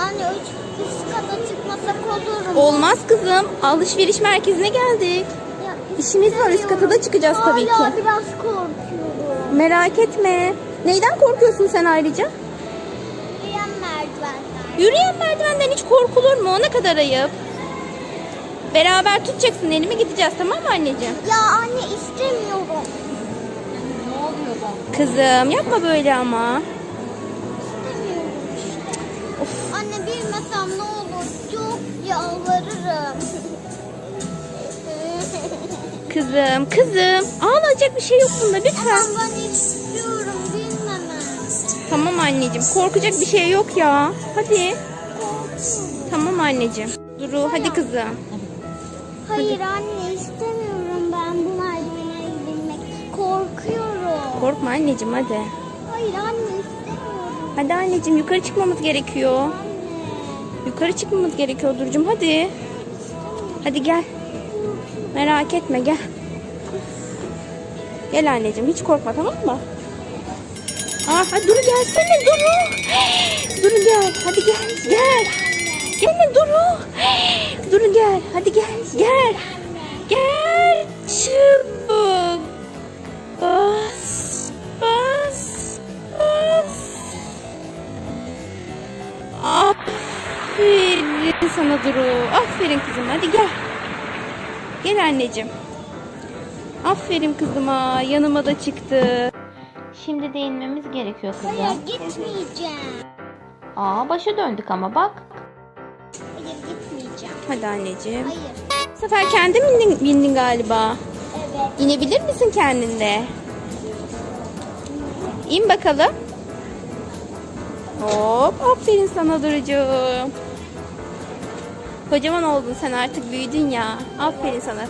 Anne üç, üst kata çıkmasak olur mu? Olmaz kızım. Alışveriş merkezine geldik. Ya, İşimiz var, üst kata da çıkacağız tabii Hala ki. biraz korkuyorum. Merak etme. Neyden korkuyorsun sen ayrıca? Yürüyen merdivenler. Yürüyen merdivenden hiç korkulur mu? O ne kadar ayıp. Beraber tutacaksın elimi gideceğiz tamam mı anneciğim? Ya anne istemiyorum. Kızım yapma böyle ama. İşte. Anne bilmesem ne olur. Çok yalvarırım. Kızım, kızım. Ağlayacak bir şey yok bunda lütfen. Ama ben istiyorum bilmemem. Tamam anneciğim. Korkacak bir şey yok ya. Hadi. Tamam anneciğim. Duru hadi kızım. Hayır anne istemiyorum ben bu merdivene binmek. Korkuyorum. Korkma anneciğim hadi. Hayır anne. Hadi anneciğim yukarı çıkmamız gerekiyor. Yukarı çıkmamız gerekiyor Duru'cum hadi. Hadi gel. Merak etme gel. Gel anneciğim hiç korkma tamam mı? Aa, hadi Duru gelsene Duru. Duru gel. Hadi gel. Gel. Gel Duru. Duru gel. Hadi. Gel. Gel. Sana Duru. Aferin kızım. Hadi gel. Gel anneciğim. Aferin kızıma. Yanıma da çıktı. Şimdi de inmemiz gerekiyor kızım. Hayır gitmeyeceğim. Aa başa döndük ama bak. Hayır gitmeyeceğim. Hadi anneciğim. Hayır. Bu sefer kendin bindin, bindin galiba. Evet. İnebilir misin kendinde? İn bakalım. Hop, aferin sana Duru'cuğum. Kocaman oldun sen artık büyüdün ya. Aferin sana.